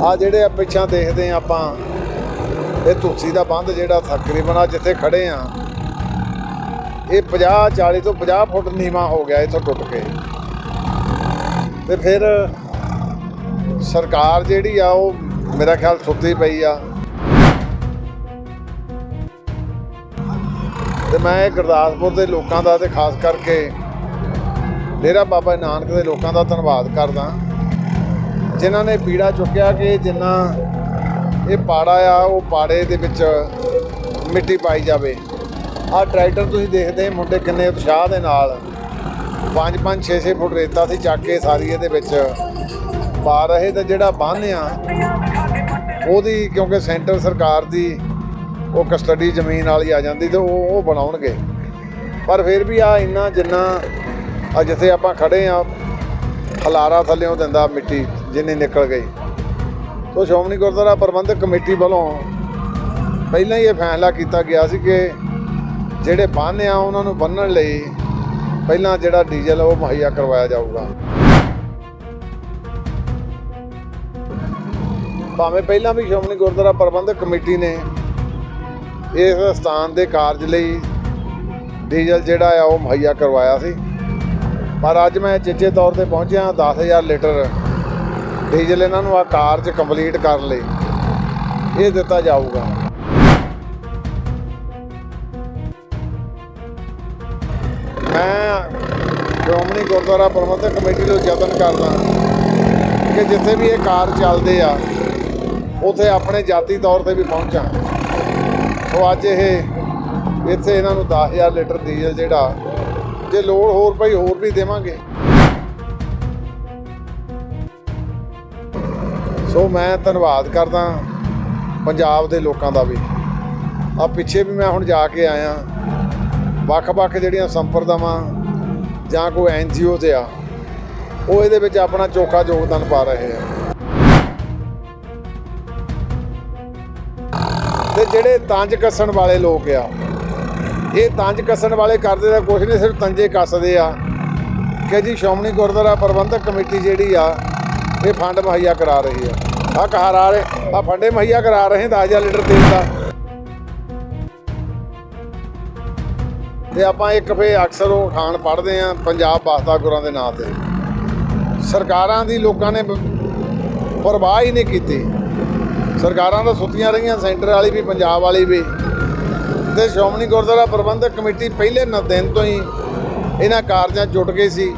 ਆ ਜਿਹੜੇ ਆ ਪਿੱਛਾਂ ਦੇਖਦੇ ਆ ਆਪਾਂ, ਇਹ ਤੁਲਸੀ ਦਾ ਬੰਦ ਜਿਹੜਾ ਤਕਰੀਬਨ ਆ ਜਿੱਥੇ ਖੜੇ ਆ, ਇਹ 50 40 ਤੋਂ 50 ਫੁੱਟ ਨੀਵਾ ਹੋ ਗਿਆ ਇੱਥੋਂ ਟੁੱਟ ਕੇ। ਤੇ ਫਿਰ ਸਰਕਾਰ ਜਿਹੜੀ ਆ ਉਹ ਮੇਰਾ ਖਿਆਲ ਸੁੱਤੀ ਪਈ ਆ। ਤੇ ਮੈਂ ਇਹ ਗੁਰਦਾਸਪੁਰ ਦੇ ਲੋਕਾਂ ਦਾ ਤੇ ਖਾਸ ਕਰਕੇ ਡੇਰਾ ਬਾਬਾ ਨਾਨਕ ਦੇ ਲੋਕਾਂ ਦਾ ਧੰਨਵਾਦ ਕਰਦਾ। ਜਿਨ੍ਹਾਂ ਨੇ ਪੀੜਾ ਚੁੱਕਿਆ ਕਿ ਜਿੰਨਾ ਇਹ ਪਾੜਾ ਆ, ਉਹ ਪਾੜੇ ਦੇ ਵਿੱਚ ਮਿੱਟੀ ਪਾਈ ਜਾਵੇ। ਆਹ ਟਰੈਕਟਰ ਤੁਸੀਂ ਦੇਖਦੇ ਮੁੰਡੇ ਕਿੰਨੇ ਉਤਸ਼ਾਹ ਦੇ ਨਾਲ। 5 5 6 6 ਫੁੱਟ ਰੇਤਾ ਸੀ ਚੱਕ ਕੇ ਸਾਰੀ ਇਹਦੇ ਵਿੱਚ ਪਾ ਰਹੇ ਤੇ ਜਿਹੜਾ ਬੰਨ੍ਹ ਆ, ਉਹਦੀ ਕਿਉਂਕਿ ਸੈਂਟਰ ਸਰਕਾਰ ਦੀ ਉਹ ਕਸਟਡੀ ਜ਼ਮੀਨ ਵਾਲੀ ਆ ਜਾਂਦੀ ਤੇ ਉਹ ਉਹ ਬਣਾਉਣਗੇ। ਪਰ ਫਿਰ ਵੀ ਆ ਇੰਨਾ ਜਿੰਨਾ ਜਿੱਥੇ ਆਪਾਂ ਖੜੇ ਆ, ਹਲਾਰਾ ਥੱਲੇੋਂ ਦਿੰਦਾ ਮਿੱਟੀ। ਜਿੰਨੀ ਨਿਕਲ ਗਈ। ਤੋ ਸ਼੍ਰੋਮਣੀ ਗੁਰਦੁਆਰਾ ਪ੍ਰਬੰਧਕ ਕਮੇਟੀ ਵੱਲੋਂ ਪਹਿਲਾਂ ਹੀ ਇਹ ਫੈਸਲਾ ਕੀਤਾ ਗਿਆ ਸੀ ਕਿ ਜਿਹੜੇ ਬੰਨ੍ਹ ਆ, ਉਹਨਾਂ ਨੂੰ ਬੰਨਣ ਲਈ ਪਹਿਲਾਂ ਜਿਹੜਾ ਡੀਜ਼ਲ ਉਹ ਮੁਹੱਈਆ ਕਰਵਾਇਆ ਜਾਊਗਾ। ਭਾਵੇਂ ਪਹਿਲਾਂ ਵੀ ਸ਼੍ਰੋਮਣੀ ਗੁਰਦੁਆਰਾ ਪ੍ਰਬੰਧਕ ਕਮੇਟੀ ਨੇ ਇਸ ਸਥਾਨ ਦੇ ਕਾਰਜ ਲਈ ਡੀਜ਼ਲ ਜਿਹੜਾ ਆ, ਉਹ ਮੁਹੱਈਆ ਕਰਵਾਇਆ ਸੀ। ਪਰ ਅੱਜ ਮੈਂ ਚੇਚੇ ਤੌਰ ਤੇ ਪਹੁੰਚਿਆ 10000 ਲੀਟਰ ਡੀਜ਼ਲ ਇਹਨਾਂ ਨੂੰ ਆ ਕਾਰਜ ਕੰਪਲੀਟ ਕਰਨ ਲਈ ਇਹ ਦਿੱਤਾ ਜਾਊਗਾ। ਮੈਂ ਸ਼੍ਰੋਮਣੀ ਗੁਰਦੁਆਰਾ ਪ੍ਰਬੰਧਕ ਕਮੇਟੀ ਨੂੰ ਯਤਨ ਕਰਦਾ ਕਿ ਜਿੱਥੇ ਵੀ ਇਹ ਕਾਰ ਚੱਲਦੇ ਆ, ਉਥੇ ਆਪਣੇ ਜਾਤੀ ਤੌਰ ਤੇ ਵੀ ਪਹੁੰਚਾਂ ਸੋ ਅੱਜ ਇਹ, ਇੱਥੇ ਇਹਨਾਂ ਨੂੰ 10000 ਲੀਟਰ ਡੀਜ਼ਲ ਜਿਹੜਾ, ਜੇ ਲੋੜ ਹੋਰ ਪਈ ਹੋਰ ਵੀ ਦੇਵਾਂਗੇ। ਸੋ ਮੈਂ ਧੰਨਵਾਦ ਕਰਦਾ ਪੰਜਾਬ ਦੇ ਲੋਕਾਂ ਦਾ ਵੀ। ਆ ਪਿੱਛੇ ਵੀ ਮੈਂ ਹੁਣ ਜਾ ਕੇ ਆਇਆ। ਵੱਖ-ਵੱਖ ਜਿਹੜੀਆਂ ਸੰਪਰਦਾਵਾਂ ਜਾਂ ਕੋਈ ਐਨ ਐਨਜੀਓ ਤੇ ਆ, ਉਹ ਇਹਦੇ ਵਿੱਚ ਆਪਣਾ ਚੋਖਾ ਯੋਗਦਾਨ ਪਾ ਰਹੇ ਆ। ਤੇ ਜਿਹੜੇ ਤੰਜ ਕੱਸਣ ਵਾਲੇ ਲੋਕ ਆ, ਇਹ ਤੰਜ ਕੱਸਣ ਵਾਲੇ ਕਰਦੇ ਤਾਂ ਕੁਛ ਨਹੀਂ, ਸਿਰਫ ਤੰਜੇ ਕੱਸਦੇ ਆ। ਕਿ ਜੀ ਸ਼੍ਰੋਮਣੀ ਗੁਰਦੁਆਰਾ ਪ੍ਰਬੰਧਕ ਕਮੇਟੀ ਜਿਹੜੀ ਆ, ਇਹ ਫੰਡ ਮੁਹੱਈਆ ਕਰਾ ਰਹੀ ਆ। ਆ ਕਹਾਰਾ ਰਹੇ। ਆ ਫੰਡੇ ਮੁਹੱਈਆ ਕਰਾ ਰਹੇ 10000 ਲੀਟਰ ਤੇਲ ਦਾ। ਤੇ ਆਪਾਂ ਇੱਕ ਫੇ ਅਕਸਰ ਉਹ ਖਾਨ ਪੜ੍ਹਦੇ ਆ ਪੰਜਾਬ ਵਾਸਤਾ ਗੁਰਾਂ ਦੇ ਨਾਂ ਤੇ। ਸਰਕਾਰਾਂ ਦੀ ਲੋਕਾਂ ਨੇ ਬ- ਪਰਵਾਹ ਹੀ ਨਹੀਂ ਕੀਤੀ। ਸਰਕਾਰਾਂ ਤਾਂ ਸੁੱਤੀਆਂ ਰਹੀਆਂ, ਸੈਂਟਰ ਵਾਲੀ ਵੀ, ਪੰਜਾਬ ਵਾਲੀ ਵੀ। ਤੇ ਸ਼੍ਰੋਮਣੀ ਗੁਰਦੁਆਰਾ ਪ੍ਰਬੰਧਕ ਕਮੇਟੀ ਪਹਿਲੇ ਦਿਨ ਤੋਂ ਹੀ ਇਹਨਾਂ ਕਾਰਜਾਂ 'ਚ ਜੁਟ ਗਈ ਸੀ।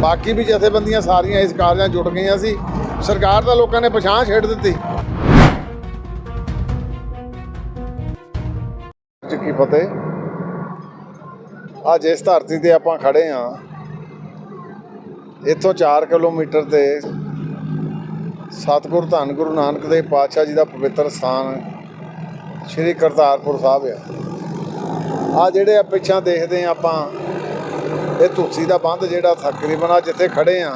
ਬਾਕੀ ਵੀ ਜਥੇਬੰਦੀਆਂ ਸਾਰੀਆਂ ਇਸ ਕਾਰਜਾਂ 'ਚ ਜੁਟ ਗਈਆਂ ਸੀ। ਸਰਕਾਰ ਦਾ ਲੋਕਾਂ ਨੇ ਪਛਾਣ ਛੇੜ ਦਿੱਤੀ। ਜੀ ਕੀ ਫਤਿਹ। ਅੱਜ ਇਸ ਧਰਤੀ ਤੇ ਆਪਾਂ ਖੜੇ ਆ ਇੱਥੋਂ 4 ਕਿਲੋਮੀਟਰ ਤੇ ਸਤਿਗੁਰ ਧੰਨ ਗੁਰੂ ਨਾਨਕ ਦੇਵ ਪਾਤਸ਼ਾਹ ਜੀ ਦਾ ਪਵਿੱਤਰ ਸਥਾਨ ਸ੍ਰੀ ਕਰਤਾਰਪੁਰ ਸਾਹਿਬ ਆ। ਆ ਜਿਹੜੇ ਆ ਪਿੱਛਾਂ ਦੇਖਦੇ ਆ ਆਪਾਂ, ਇਹ ਤੁਲਸੀ ਦਾ ਬੰਦ ਜਿਹੜਾ ਤਕਰੀਬਨ ਆ ਜਿੱਥੇ ਖੜੇ ਆ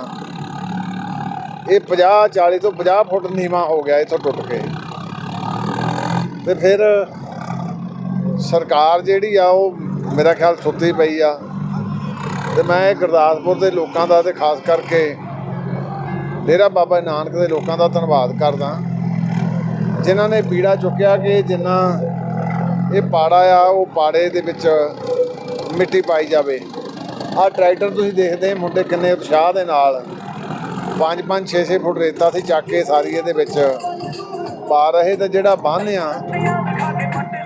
ਇਹ 50 40 ਤੋਂ 50 ਫੁੱਟ ਨੀਵਾ ਹੋ ਗਿਆ ਇੱਥੋਂ ਟੁੱਟ ਕੇ। ਤੇ ਫਿਰ ਸਰਕਾਰ ਜਿਹੜੀ ਆ, ਉਹ ਮੇਰਾ ਖਿਆਲ ਸੁੱਤੀ ਪਈ ਆ। ਤੇ ਮੈਂ ਇਹ ਗੁਰਦਾਸਪੁਰ ਦੇ ਲੋਕਾਂ ਦਾ ਤੇ ਖਾਸ ਕਰਕੇ ਡੇਰਾ ਬਾਬਾ ਨਾਨਕ ਦੇ ਲੋਕਾਂ ਦਾ ਧੰਨਵਾਦ ਕਰਦਾ। ਜਿਨ੍ਹਾਂ ਨੇ ਪੀੜਾ ਚੁੱਕਿਆ ਕਿ ਜਿੰਨਾ ਇਹ ਪਾੜਾ ਆ, ਉਹ ਪਾੜੇ ਦੇ ਵਿੱਚ ਮਿੱਟੀ ਪਾਈ ਜਾਵੇ। ਆਹ ਟਰੈਕਟਰ ਤੁਸੀਂ ਦੇਖਦੇ ਮੁੰਡੇ ਕਿੰਨੇ ਉਤਸ਼ਾਹ ਦੇ ਨਾਲ। 5 5 6 6 ਫੁੱਟ ਰੇਤਾ ਸੀ ਚੱਕ ਕੇ ਸਾਰੀ ਇਹਦੇ ਵਿੱਚ ਪਾ ਰਹੇ ਤੇ ਜਿਹੜਾ ਬੰਨ੍ਹ ਆ,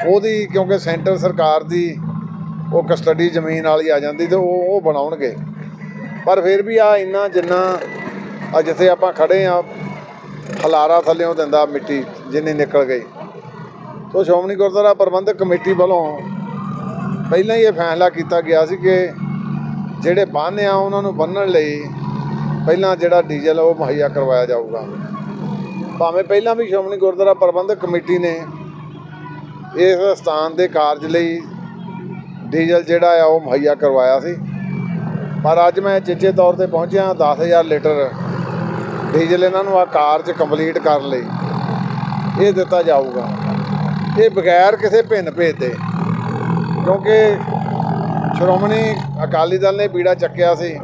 ਉਹਦੀ ਕਿਉਂਕਿ ਸੈਂਟਰ ਸਰਕਾਰ ਦੀ ਉਹ ਕਸਟਡੀ ਜ਼ਮੀਨ ਵਾਲੀ ਆ ਜਾਂਦੀ ਤੇ ਉਹ ਉਹ ਬਣਾਉਣਗੇ। ਪਰ ਫਿਰ ਵੀ ਆ ਇੰਨਾ ਜਿੰਨਾ ਆ ਜਿੱਥੇ ਆਪਾਂ ਖੜੇ ਆ ਹਲਾਰਾ ਥੱਲੇੋਂ ਦਿੰਦਾ ਮਿੱਟੀ ਜਿੰਨੀ ਨਿਕਲ ਗਈ। ਤੋ ਸ਼੍ਰੋਮਣੀ ਗੁਰਦੁਆਰਾ ਪ੍ਰਬੰਧਕ ਕਮੇਟੀ ਵੱਲੋਂ ਪਹਿਲਾਂ ਹੀ ਇਹ ਫੈਸਲਾ ਕੀਤਾ ਗਿਆ ਸੀ ਕਿ ਜਿਹੜੇ ਬੰਨ੍ਹ ਆ, ਉਹਨਾਂ ਨੂੰ ਬੰਨਣ ਲਈ ਪਹਿਲਾਂ ਜਿਹੜਾ ਡੀਜ਼ਲ ਉਹ ਮੁਹੱਈਆ ਕਰਵਾਇਆ ਜਾਊਗਾ। ਭਾਵੇਂ ਪਹਿਲਾਂ ਵੀ ਸ਼੍ਰੋਮਣੀ ਗੁਰਦੁਆਰਾ ਪ੍ਰਬੰਧਕ ਕਮੇਟੀ ਨੇ ਇਸ ਸਥਾਨ ਦੇ ਕਾਰਜ ਲਈ ਡੀਜ਼ਲ ਜਿਹੜਾ ਆ ਉਹ ਮੁਹੱਈਆ ਕਰਵਾਇਆ ਸੀ। ਪਰ ਅੱਜ ਮੈਂ ਚੇਚੇ ਤੌਰ ਤੇ ਪਹੁੰਚਿਆ 10000 ਲੀਟਰ ਡੀਜ਼ਲ ਇਹਨਾਂ ਨੂੰ ਆ ਕਾਰਜ ਕੰਪਲੀਟ ਕਰਨ ਲਈ ਇਹ ਦਿੱਤਾ ਜਾਊਗਾ। ਇਹ ਬਗੈਰ ਕਿਸੇ ਭਿੰਨ ਭੇਦ ਦੇ, ਕਿਉਂਕਿ ਸ਼੍ਰੋਮਣੀ ਅਕਾਲੀ ਦਲ ਨੇ ਬੀੜਾ ਚੱਕਿਆ ਸੀ।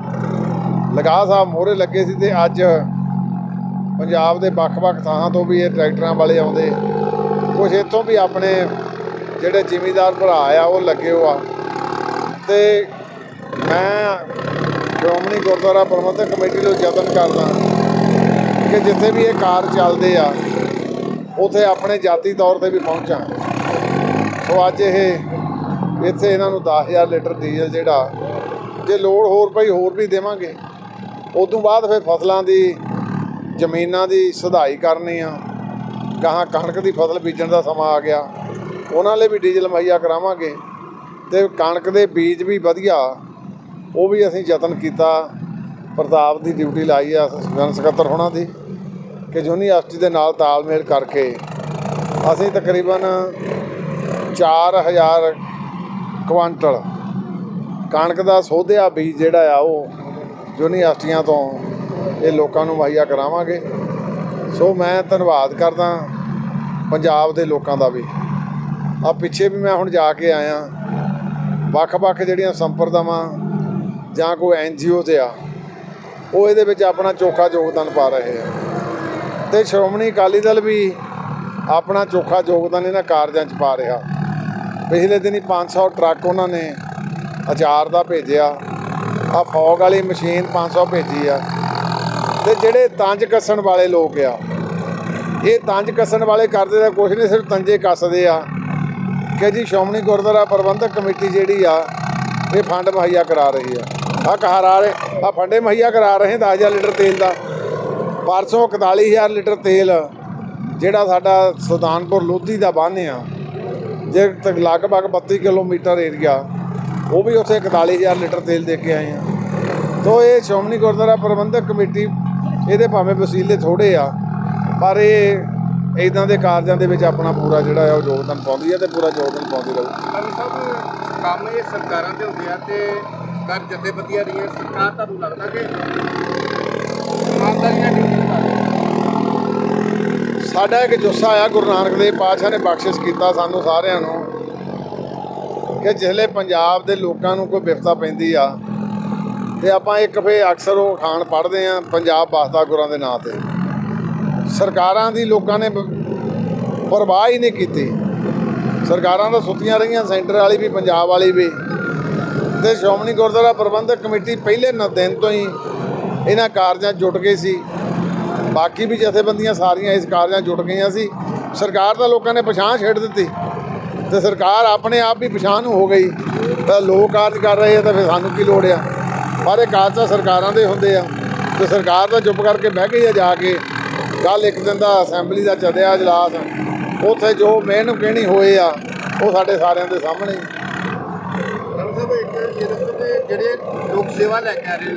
ਲਗਾ ਸਾਹਿਬ ਮੋਹਰੇ ਲੱਗੇ ਸੀ ਤੇ ਅੱਜ ਪੰਜਾਬ ਦੇ ਵੱਖ-ਵੱਖ ਥਾਂ ਤੋਂ ਵੀ ਇਹ ਟਰੈਕਟਰਾਂ ਵਾਲੇ ਆਉਂਦੇ। ਕੁਝ ਇੱਥੋਂ ਵੀ ਆਪਣੇ ਜਿਹੜੇ ਜ਼ਿਮੀਦਾਰ ਭਰਾ ਆ, ਉਹ ਲੱਗੇ ਹੋ ਆ। ਤੇ ਮੈਂ ਸ਼੍ਰੋਮਣੀ ਗੁਰਦੁਆਰਾ ਪ੍ਰਬੰਧਕ ਕਮੇਟੀ ਨੂੰ ਯਤਨ ਕਰਦਾ ਕਿ ਜਿੱਥੇ ਵੀ ਇਹ ਕਾਰ ਚੱਲਦੇ ਆ, ਉਥੇ ਆਪਣੇ ਜਾਤੀ ਤੌਰ ਤੇ ਵੀ ਪਹੁੰਚਾਂ। ਸੋ ਅੱਜ ਇਹ, ਇੱਥੇ ਇਹਨਾਂ ਨੂੰ 10000 ਲੀਟਰ ਡੀਜ਼ਲ ਜਿਹੜਾ, ਜੇ ਲੋੜ ਹੋਰ ਪਈ ਹੋਰ ਵੀ ਦੇਵਾਂਗੇ। ਉਸ ਤੋਂ ਬਾਅਦ ਫਿਰ ਫਸਲਾਂ ਦੀ, ਜ਼ਮੀਨਾਂ ਦੀ ਸੁਧਾਈ ਕਰਨੀ ਆ। ਗਾਹਾਂ ਕਣਕ ਦੀ ਫਸਲ ਬੀਜਣ ਦਾ ਸਮਾਂ ਆ ਗਿਆ। ਉਹਨਾਂ ਲਈ ਵੀ ਡੀਜ਼ਲ ਮੁਹੱਈਆ ਕਰਾਵਾਂਗੇ। ਤੇ ਕਣਕ ਦੇ ਬੀਜ ਵੀ ਵਧੀਆ। ਉਹ ਵੀ ਅਸੀਂ ਯਤਨ ਕੀਤਾ। ਪ੍ਰਤਾਪ ਦੀ ਡਿਊਟੀ ਲਾਈ ਆ ਜਨ ਸਕੱਤਰ ਹੋਣਾ ਦੀ ਕਿ ਯੂਨੀਵਰਸਿਟੀ ਦੇ ਨਾਲ ਤਾਲਮੇਲ ਕਰਕੇ ਅਸੀਂ ਤਕਰੀਬਨ 4000 ਕੁਆਂਟਲ ਕਣਕ ਦਾ ਸੋਧਿਆ ਬੀਜ ਜਿਹੜਾ ਆ ਉਹ ਯੂਨੀਵਰਸਿਟੀਆਂ ਤੋਂ ਇਹ ਲੋਕਾਂ ਨੂੰ ਮੁਹੱਈਆ ਕਰਾਵਾਂਗੇ। ਸੋ ਮੈਂ ਧੰਨਵਾਦ ਕਰਦਾ ਪੰਜਾਬ ਦੇ ਲੋਕਾਂ ਦਾ ਵੀ। ਆ ਪਿੱਛੇ ਵੀ ਮੈਂ ਹੁਣ ਜਾ ਕੇ ਆਇਆ। ਵੱਖ-ਵੱਖ ਜਿਹੜੀਆਂ ਸੰਪਰਦਾਵਾਂ ਜਾਂ ਕੋਈ ਐਨਜੀਓ ਤੇ ਆ, ਉਹ ਇਹਦੇ ਵਿੱਚ ਆਪਣਾ ਚੋਖਾ ਯੋਗਦਾਨ ਪਾ ਰਹੇ ਆ। ਤੇ ਸ਼੍ਰੋਮਣੀ ਅਕਾਲੀ ਦਲ ਵੀ ਆਪਣਾ ਚੋਖਾ ਯੋਗਦਾਨ ਇਹਨਾਂ ਕਾਰਜਾਂ 'ਚ ਪਾ ਰਿਹਾ। ਪਿਛਲੇ ਦਿਨੀ 500 ਟਰੱਕ ਉਹਨਾਂ ਨੇ ਅਚਾਰ ਦਾ ਭੇਜਿਆ। ਆ ਫੌਗ ਵਾਲੀ ਮਸ਼ੀਨ 500 ਭੇਜੀ ਆ। ਤੇ ਜਿਹੜੇ ਤੰਜ ਕੱਸਣ ਵਾਲੇ ਲੋਕ ਆ, ਇਹ ਤੰਜ ਕੱਸਣ ਵਾਲੇ ਕਰਦੇ ਤਾਂ ਕੁਛ ਨਹੀਂ, ਸਿਰਫ ਤੰਜੇ ਕੱਸਦੇ ਆ। ਕਿ ਜੀ ਸ਼੍ਰੋਮਣੀ ਗੁਰਦੁਆਰਾ ਪ੍ਰਬੰਧਕ ਕਮੇਟੀ ਜਿਹੜੀ ਆ, ਇਹ ਫੰਡ ਮੁਹੱਈਆ ਕਰਾ ਰਹੀ ਆ। ਆ ਕਹਾਰਾ ਰਹੇ ਆ ਫੰਡੇ ਮੁਹੱਈਆ ਕਰਾ ਰਹੇ 10000 ਲੀਟਰ ਤੇਲ ਦਾ। ਪਰਸੋਂ 41000 ਲੀਟਰ ਤੇਲ, ਜਿਹੜਾ ਸਾਡਾ ਸੁਲਤਾਨਪੁਰ ਲੋਧੀ ਦਾ ਬੰਨ੍ਹ ਆ। ਜੇ ਲਗਭਗ 32 ਕਿਲੋਮੀਟਰ ਏਰੀਆ ਉਹ ਵੀ ਉੱਥੇ 41000 ਲੀਟਰ ਤੇਲ ਦੇ ਕੇ ਆਏ ਆ। ਤੋ ਇਹ ਸ਼੍ਰੋਮਣੀ ਗੁਰਦੁਆਰਾ ਪ੍ਰਬੰਧਕ ਕਮੇਟੀ ਇਹਦੇ ਭਾਵੇਂ ਵਸੀਲੇ ਥੋੜੇ ਆ ਪਰ ਇਹ ਇਦਾਂ ਦੇ ਕਾਰਜਾਂ ਦੇ ਵਿੱਚ ਆਪਣਾ ਪੂਰਾ ਜਿਹੜਾ ਹੈ ਉਹ ਯੋਗਦਾਨ ਪਾਉਂਦੀ ਹੈ ਤੇ ਪੂਰਾ ਯੋਗਦਾਨ ਪਾਉਂਦੀ ਰਹੂ। ਸਾਹਿਬ ਕੰਮ ਇਹ ਸਰਕਾਰਾਂ ਦੇ ਹੁੰਦੇ ਆ ਤੇ ਕਰ ਜਥੇਬੰਦੀਆਂ ਰਹੀਆਂ ਸਰਕਾਰ ਤੁਹਾਨੂੰ ਲੱਗਦਾ ਕਿ ਇਮਾਨਦਾਰੀਆਂ ਸਾਡਾ ਇੱਕ ਜੁੱਸਾ ਆ ਗੁਰੂ ਨਾਨਕ ਦੇਵ ਪਾਤਸ਼ਾਹ ਨੇ ਬਖਸ਼ਿਸ਼ ਕੀਤਾ ਸਾਨੂੰ ਸਾਰਿਆਂ ਨੂੰ। ਕਿ ਜਿਹਲੇ ਪੰਜਾਬ ਦੇ ਲੋਕਾਂ ਨੂੰ ਕੋਈ ਵਿਪਤਾ ਪੈਂਦੀ ਆ, ਤੇ ਆਪਾਂ ਇੱਕ ਫੇ ਅਕਸਰ ਉਹ ਖਾਨ ਪੜ੍ਹਦੇ ਆ ਪੰਜਾਬ ਵਾਸਤਾ ਗੁਰਾਂ ਦੇ ਨਾਂ ਤੇ। ਸਰਕਾਰਾਂ ਦੀ ਲੋਕਾਂ ਨੇ ਪਰਵਾਹ ਹੀ ਨਹੀਂ ਕੀਤੀ। ਸਰਕਾਰਾਂ ਤਾਂ ਸੁੱਤੀਆਂ ਰਹੀਆਂ, ਸੈਂਟਰ ਵਾਲੀ ਵੀ, ਪੰਜਾਬ ਵਾਲੀ ਵੀ। ਤੇ ਸ਼੍ਰੋਮਣੀ ਗੁਰਦੁਆਰਾ ਪ੍ਰਬੰਧਕ ਕਮੇਟੀ ਪਹਿਲੇ ਦਿਨ ਤੋਂ ਹੀ ਇਹਨਾਂ ਕਾਰਜਾਂ 'ਚ ਜੁਟ ਗਈ ਸੀ। ਬਾਕੀ ਵੀ ਜਥੇਬੰਦੀਆਂ ਸਾਰੀਆਂ ਇਸ ਕਾਰਜਾਂ 'ਚ ਜੁਟ ਗਈਆਂ ਸੀ। ਸਰਕਾਰ ਦਾ ਲੋਕਾਂ ਨੇ ਪਛਾਣ ਛੇੜ ਦਿੱਤੀ। ਤੇ ਸਰਕਾਰ ਆਪਣੇ ਆਪ ਵੀ ਪਛਾਣ ਹੋ ਗਈ। ਤਾਂ ਲੋਕ ਕਾਰਜ ਕਰ ਰਹੇ ਆ ਤਾਂ ਫਿਰ ਸਾਨੂੰ ਕੀ ਲੋੜ ਆ? ਪਰ ਇਹ ਕਾਰਜ ਤਾਂ ਸਰਕਾਰਾਂ ਦੇ ਹੁੰਦੇ ਆ। ਤੇ ਸਰਕਾਰ ਤਾਂ ਚੁੱਪ ਕਰਕੇ ਬਹਿ ਗਈ ਆ ਜਾ ਕੇ। ਕੱਲ ਇੱਕ ਦਿਨ ਦਾ ਅਸੈਂਬਲੀ ਦਾ ਚੱਲਿਆ ਇਜਲਾਸ। ਉੱਥੇ ਜੋ ਮਿਹਨਤ ਕਹਿਣੀ ਹੋਏ ਆ, ਉਹ ਸਾਡੇ ਸਾਰਿਆਂ ਦੇ ਸਾਹਮਣੇ। ਜਿਹੜੇ ਲੋਕ ਸੇਵਾ ਲੈ ਕੇ ਆ ਰਹੇ